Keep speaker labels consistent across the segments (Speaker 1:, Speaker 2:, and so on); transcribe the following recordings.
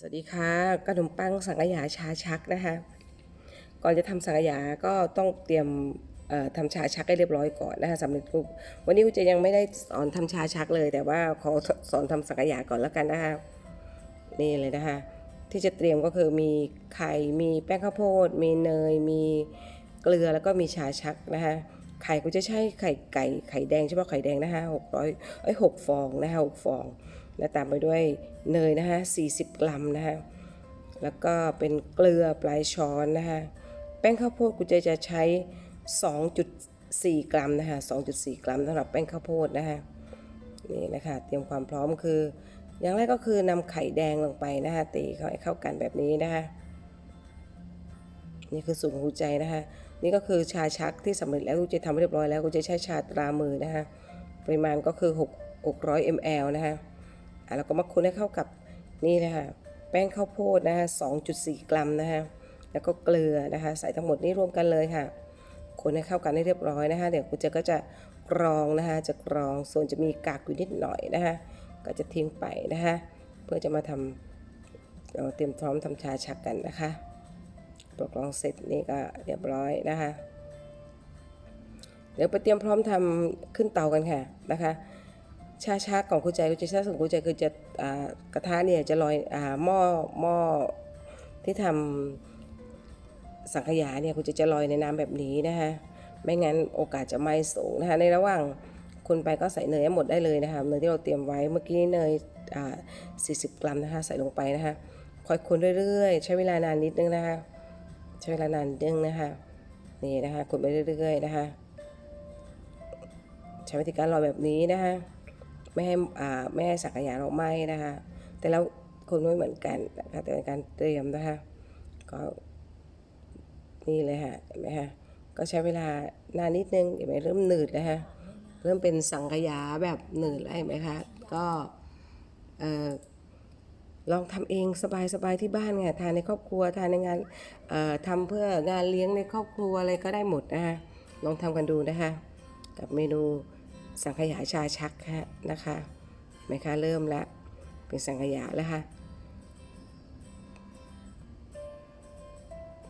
Speaker 1: สวัสดีค่ะขนมปังสังขยาชาชักนะคะ ก่อนจะทำสังขยาก็ต้องเตรียมเอ่อทำชาชักให้เรียบร้อยก่อนนะคะสำเร็จรูปวันนี้คุณเจยังไม่ได้สอนทำชาชักเลย แต่ว่าขอสอนทำสังขยาก่อนแล้วกันนะคะนี่เลยนะคะ ที่จะเตรียมก็คือมีไข่มีแป้งข้าวโพด มีเนย มีเกลือแล้วก็มีชาชักนะคะไข่กูจะใช้ไข่ไก่ไข่แดงใช่ป่ะไข่แดงนะคะหกร้อยเอ้ยหกฟองนะคะหกฟอง และตามไปด้วยเนยนะคะ40 กรัมนะคะแล้วก็เป็นเกลือปลายช้อนนะคะแป้งข้าวโพดกูจะจะใช้ 2.4 กรัมนะคะ2.4 กรัมสำหรับแป้งข้าวโพดนะคะนี่นะคะเตรียมความพร้อมคือ อย่างแรกก็คือนำไข่แดงลงไปนะคะตีเข้าให้เข้ากันแบบนี้นะคะนี่คือสูตรของกูใจนะคะนี่ก็คือชาชักที่สำเร็จแล้วกูจะทำเรียบร้อยแล้วกูจะใช้ชาตรามือนะคะปริมาณก็คือ 6 600 ml นะคะ อะแล้วก็มาคนให้เข้ากับนี่นะคะแป้งข้าวโพดนะคะ2.4 กรัมนะคะแล้วก็เกลือนะคะใส่ทั้งหมดนี้รวมกันเลยค่ะ คนให้เข้ากันให้เรียบร้อยนะคะ เดี๋ยวคุณเจก็จะกรองนะคะจะกรองส่วนจะมีกากอยู่นิดหน่อยนะคะก็จะทิ้งไปนะคะเพื่อจะมาทำเราเตรียมพร้อมทำชาชักกันนะคะตกรองเสร็จนี่ก็เรียบร้อยนะคะ เดี๋ยวไปเตรียมพร้อมทำขึ้นเตากันค่ะนะคะ ชาชักของคุณใจคุณใจชาของคุณใจคือจะกระทะเนี่ยจะลอยหม้อหม้อที่ทำสังขยาเนี่ยคุณจะจะลอยในน้ำแบบนี้นะคะไม่งั้นโอกาสจะไหม้สูงนะคะในระหว่างคุณไปก็ใส่เนยให้หมดได้เลยนะคะเนยที่เราเตรียมไว้เมื่อกี้เนยอ่า40 กรัมนะคะใส่ลงไปนะคะคอยคนเรื่อยๆ ใช้เวลานานนิดนึงนะคะใช้เวลานานนิดนึงนะคะนี่นะคะคนไปเรื่อยๆนะคะใช้วิธีการลอยแบบนี้นะคะ ไม่ให้ไม่ให้สังขยาเราไหม้นะคะ แต่แล้วคนไม่เหมือนกันนะคะแต่ในการเตรียมนะคะก็นี่เลยค่ะเห็นไหมคะก็ใช้เวลานานนิดนึงเห็นไหมเริ่มหนืดแล้วฮะเริ่มเป็นสังขยาแบบหนืดแล้วเห็นไหมคะก็เออลองทำเองสบายๆที่บ้านไงทานในครอบครัวทานในงานเอ่อทำเพื่องานเลี้ยงในครอบครัวอะไรก็ได้หมดนะคะลองทำกันดูนะคะ กับเมนู สังขยาชาชักค่ะนะคะไหมคะเริ่มแล้วเป็นสังขยาแล้วค่ะ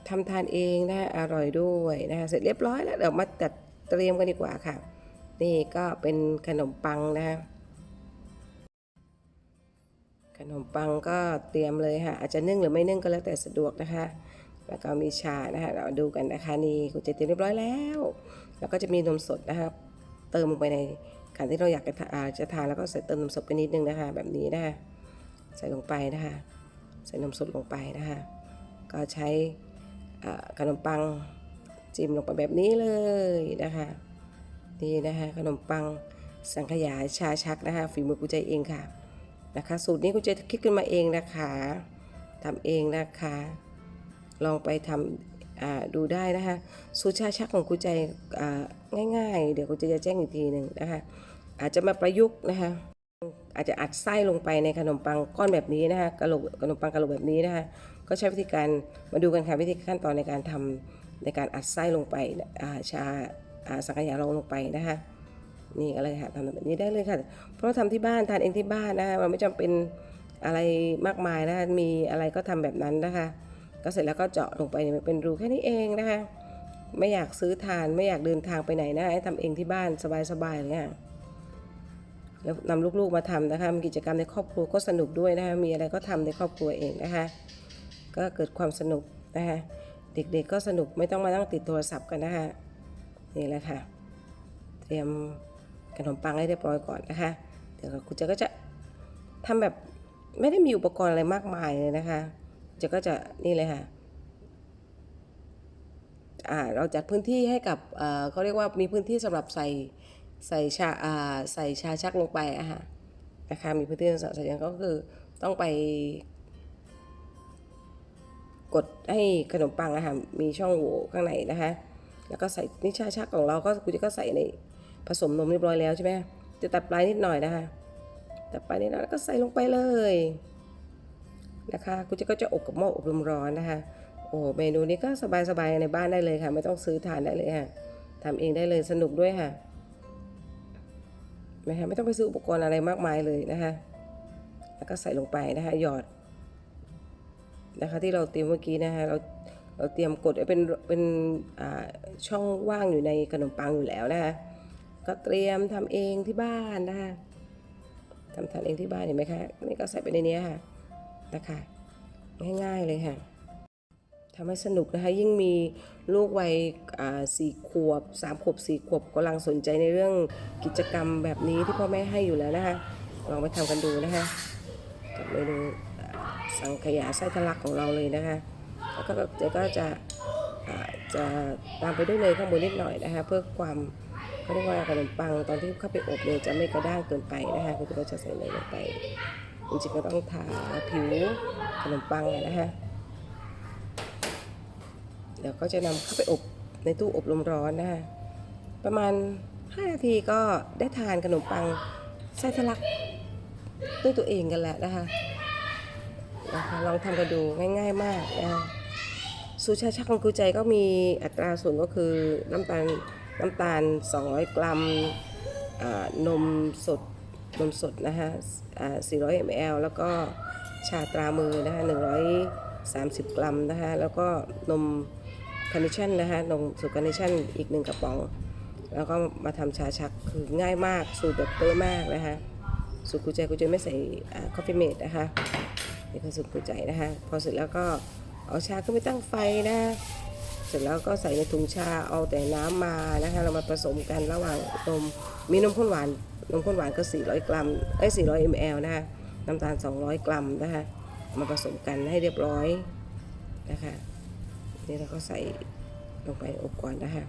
Speaker 1: ทำทานเองนะอร่อยด้วยนะคะเสร็จเรียบร้อยแล้วเดี๋ยวมาจัดเตรียมกันดีกว่าค่ะ นี่ก็เป็นขนมปังนะคะขนมปังก็เตรียมเลยค่ะ อาจจะนึ่งหรือไม่นึ่งก็แล้วแต่สะดวกนะคะ แล้วก็มีชานะคะเราดูกันนะคะนี่คุณเจเตรียมเรียบร้อยแล้ว แล้วก็จะมีนมสดนะคะ เติมลงไปในการที่เราอยากจะทาอ่าจะทานแล้วก็ใส่เติมนมสดไปนิดนึงนะคะ แบบนี้นะคะใส่ลงไปนะคะใส่นมสดลงไปนะคะก็ใช้ขนมปังจิ้มลงไปแบบนี้เลยนะคะนี่นะคะขนมปังสังขยาชาชักนะคะฝีมือกุใจเองค่ะนะคะ สูตรนี้กุใจคิดขึ้นมาเองนะคะทำเองนะคะ ลองไปทำอ่า ดูได้นะคะสูตรชาชักของครูใจง่าย ๆ เดี๋ยวครูใจจะแจ้งอีกทีหนึ่งนะคะอาจจะมาประยุกต์นะคะอาจจะอัดไส้ลงไปในขนมปังก้อนแบบนี้นะคะกะโหลกขนมปังกะโหลกแบบนี้นะคะก็ใช้วิธีการมาดูกันค่ะวิธีขั้นตอนในการทำในการอัดไส้ลงไปชาสังขยาลงลงไปนะคะนี่อะไรค่ะทำแบบนี้ได้เลยค่ะ เพราะทำที่บ้านทานเองที่บ้านนะคะมันไม่จำเป็นอะไรมากมายนะคะมีอะไรก็ทำแบบนั้นนะคะ ก็เสร็จแล้วก็เจาะลงไปเป็นรูแค่นี้เองนะคะ ไม่อยากซื้อทานไม่อยากเดินทางไปไหนนะให้ทำเองที่บ้านสบายๆเลยค่ะแล้วนำลูกๆมาทำนะคะมีกิจกรรมในครอบครัวก็สนุกด้วยนะคะมีอะไรก็ทำในครอบครัวเองนะคะก็เกิดความสนุกนะคะเด็กๆก็สนุกไม่ต้องมานั่งติดโทรศัพท์กันนะคะนี่แหละค่ะ เตรียมขนมปังให้เรียบร้อยก่อนนะคะ เดี๋ยวคุณจะก็จะทำแบบไม่ได้มีอุปกรณ์อะไรมากมายเลยนะคะ จะก็จะนี่เลยค่ะอ่าเราจัดพื้นที่ให้กับเอ่อเขาเรียกว่ามีพื้นที่สำหรับใส่ใส่ชาอ่าใส่ชาชักลงไปอะค่ะนะคะมีพื้นที่สำหรับใส่ก็คือต้องไป กดให้ขนมปังอะค่ะมีช่องโหว่ข้างในนะคะแล้วก็ใส่นิชาชักของเราก็คุณจะก็ใส่ในผสมนมเรียบร้อยแล้วใช่ไหมจะตัดปลายนิดหน่อยนะคะตัดปลายนิดหน่อยแล้วก็ใส่ลงไปเลย นะคะคุณจะก็จะอบกับหม้ออบลมร้อนนะคะ โอ้เมนูนี้ก็สบายๆในบ้านได้เลยค่ะ ไม่ต้องซื้อทานได้เลยค่ะทำเองได้เลยสนุกด้วยค่ะนะคะไม่ต้องไปซื้ออุปกรณ์อะไรมากมายเลยนะคะ แล้วก็ใส่ลงไปนะคะหยอดนะคะที่เราเตรียมเมื่อกี้นะคะเราเราเตรียมกดเป็นเป็นอ่าช่องว่างอยู่ในขนมปังอยู่แล้วนะคะก็เตรียมทำเองที่บ้านนะคะทำทานเองที่บ้านเห็นไหมคะนี่ก็ใส่ไปในนี้ค่ะ นะคะ ง่ายๆเลยค่ะทำให้สนุกนะคะยิ่งมีลูกวัยสี่ขวบสามขวบสี่ขวบกำลังสนใจในเรื่องกิจกรรมแบบนี้ที่พ่อแม่ให้อยู่แล้วนะคะลองไปทำกันดูนะคะกับเมนูสังขยาไส้ทะลักของเราเลยนะคะแล้วก็เดี๋ยวก็จะจะตามไปด้วยเนยข้างบนนิดหน่อยนะคะเพื่อความเขาเรียกว่าขนมปังตอนที่เข้าไปอบเนยจะไม่กระด้างเกินไปนะคะคุณก็จะใส่เนยลงไป จริงๆก็ต้องทาผิวขนมปังนะคะเดี๋ยวก็จะนำเข้าไปอบในตู้อบลมร้อนนะคะประมาณ 5 นาทีก็ได้ทานขนมปังไส้ทะลักด้วยตัวเองกันแหละนะคะนะคะลองทำกันดูง่าย ๆ มากนะคะสูตรชาชักของครูใจก็มีอัตราส่วนก็คือน้ำตาลน้ำตาล 200 กรัมนมสด นมสดนะคะ400 ml แล้วก็ชาตรามือนะคะ130 กรัมนะคะแล้วก็นมคาร์เนชั่นนะคะนมสูตรคาร์เนชั่นอีกหนึ่งกระป๋อง แล้วก็มาทำชาชักคือง่ายมากสูตรแบบเป๊ะมากนะคะสูตรกุใจกุใจไม่ใส่คอฟฟี่เมดนะคะนี่คือสูตรกุใจนะคะพอเสร็จแล้วก็เอาชาขึ้นไปตั้งไฟนะ เสร็จแล้วก็ใส่ในถุงชาเอาแต่น้ำมานะคะเรามาผสมกันระหว่างนมมีนมข้นหวานนมข้นหวานก็ 400 กรัมเอ้400 ml นะคะน้ำตาล 200 กรัมนะคะมาผสมกันให้เรียบร้อยนะคะนี่เราก็ใส่ลงไปอบก่อนนะคะ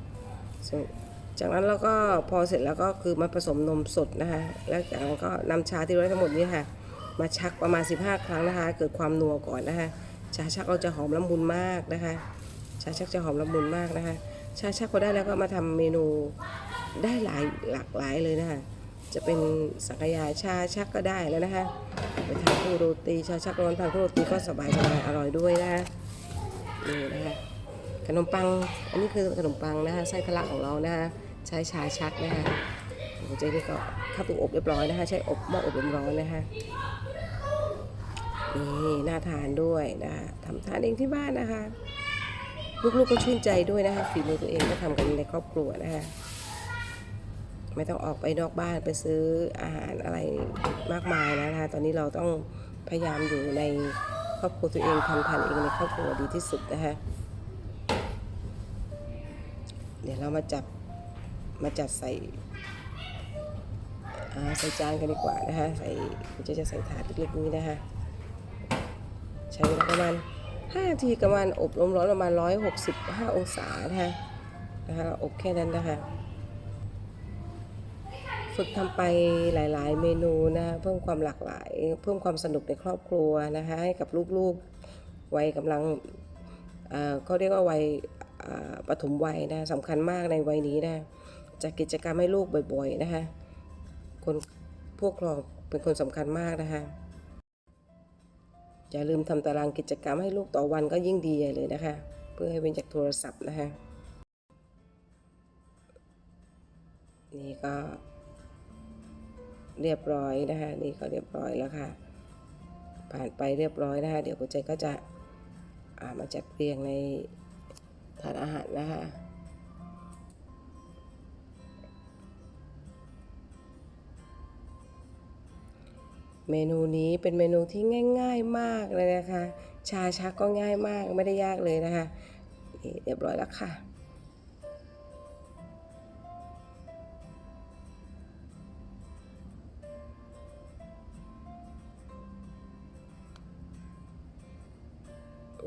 Speaker 1: จากนั้นเราก็พอเสร็จแล้วก็คือมาผสมนมสดนะคะแล้วจากนั้นก็นำชาที่เราได้ทั้งหมดนี้ค่ะ มาชักประมาณ 15 ครั้งนะคะ เกิดความนัวก่อนนะคะชาชักเราจะหอมละมุนมากนะคะาชักจะหอมละมุนมากนะคะ ชาชักพอได้แล้วก็มาทำเมนูได้หลายหลากหลายเลยนะคะจะเป็นสังขยาชาชักก็ได้แล้วนะคะไปทานคู่โรตีชาชักร้อนทานคู่โรตีก็สบายสบายอร่อยด้วยนะคะนี่นะคะขนมปังอันนี้คือขนมปังนะคะไส้ทะลักของเรานะคะใช้ชาชักนะคะหัวใจนี่ก็เข้าตู้อบเรียบร้อยนะคะ ใช้อบหม้ออบลมร้อนนะคะนี่น่าทานด้วยนะคะทำทานเองที่บ้านนะคะ ลูกๆก็ชื่นใจด้วยนะคะฝีมือตัวเองก็ทำกันในครอบครัวนะคะไม่ต้องออกไปนอกบ้านไปซื้ออาหารอะไรมากมายนะคะ ตอนนี้เราต้องพยายามอยู่ในครอบครัวตัวเองทำทานเองในครอบครัวดีที่สุดนะคะเดี๋ยวเรามาจับมาจัดใส่ใส่จานกันดีกว่านะคะใส่จะจะใส่ถาดเล็กๆนี้นะคะใช้เวลาประมาณ 5นาทีกับมันอบลมร้อนประมาณ 165 องศานะคะนะคะอบแค่นั้นนะคะ ฝึกทำไปหลาย ๆ เมนูนะคะเพิ่มความหลากหลาย เพิ่มความสนุกในครอบครัวนะคะให้กับลูกๆวัยกำลังเอ่อเขาเรียกว่าวัยปฐมวัยนะสำคัญมากในวัยนี้นะจัดกิจกรรมให้ลูกบ่อย ๆ นะคะคนพวกครองเป็นคนสำคัญมากนะคะ อย่าลืมทำตารางกิจกรรมให้ลูกต่อวันก็ยิ่งดีใหญ่เลยนะคะ เพื่อให้เว้นจากโทรศัพท์นะคะ นี่ก็ เรียบร้อยนะคะ นี่ก็เรียบร้อยแล้วค่ะ ผ่านไปเรียบร้อยนะคะ เดี๋ยวกุญใจก็จะามาจัดเรียงในถาดอาหารนะคะ เมนูนี้เป็นเมนูที่ง่าย ๆมากเลยนะคะ ชาชักก็ง่ายมากไม่ได้ยากเลยนะคะนี่เรียบร้อยแล้วค่ะ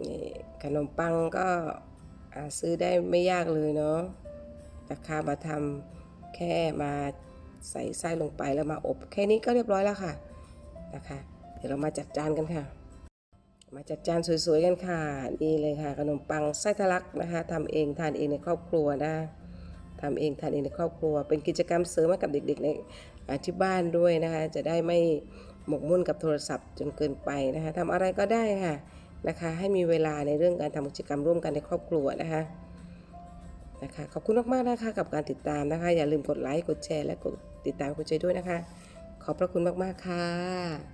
Speaker 1: นี่ขนมปังก็ซื้อได้ไม่ยากเลยเนาะราคามาทำแค่มาใส่ไส้ลงไปแล้วมาอบ แค่นี้ก็เรียบร้อยแล้วค่ะ นะคะ เดี๋ยวเรามาจัดจานกันค่ะ มาจัดจานสวยๆกันค่ะ นี่เลยค่ะ ขนมปังไส้ทะลักนะคะทำเองทานเองในครอบครัวนะทำเองทานเองในครอบครัว เป็นกิจกรรมเสริมให้กับเด็กๆในที่บ้านด้วยนะคะ จะได้ไม่หมกมุ่นกับโทรศัพท์จนเกินไปนะคะทำอะไรก็ได้ค่ะนะคะ ให้มีเวลาในเรื่องการทำกิจกรรมร่วมกันในครอบครัวนะคะนะคะขอบคุณมากๆนะคะกับการติดตามนะคะ อย่าลืมกดไลค์กดแชร์และกดติดตามคุณใจด้วยนะคะ ขอบพระคุณมาก ๆ ค่ะ